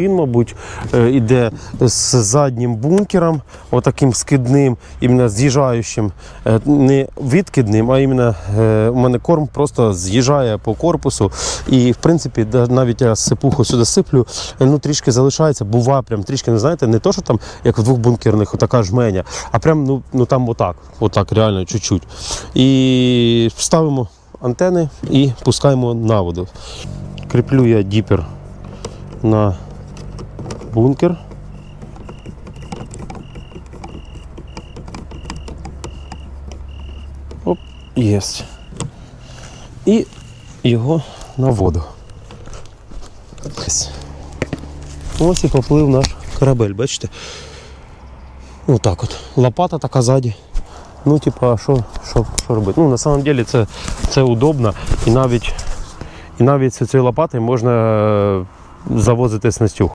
Він, мабуть, е, іде з заднім бункером, отаким скидним, іменно з'їжджаючим, Е, не відкидним, а іменно е, у мене корм просто з'їжджає по корпусу. І в принципі, навіть я сипуху сюди сиплю, е, ну трішки залишається, буває прям трішки, не знаєте, не то, що там, як в двох бункерних, отака жменя, а прям ну, ну там отак, отак, реально чуть-чуть. І ставимо антени і пускаємо на воду. Кріплю я діпер на бункер. Оп, єсть. І його на воду. Ось. Ось і поплив наш корабель, бачите? Отак от. Лопата така ззаді. Ну, типа, що, що, що робити? Ну, на самом деле це, це удобно. І навіть, і навіть з цією лопатою можна е, завозити снастюг.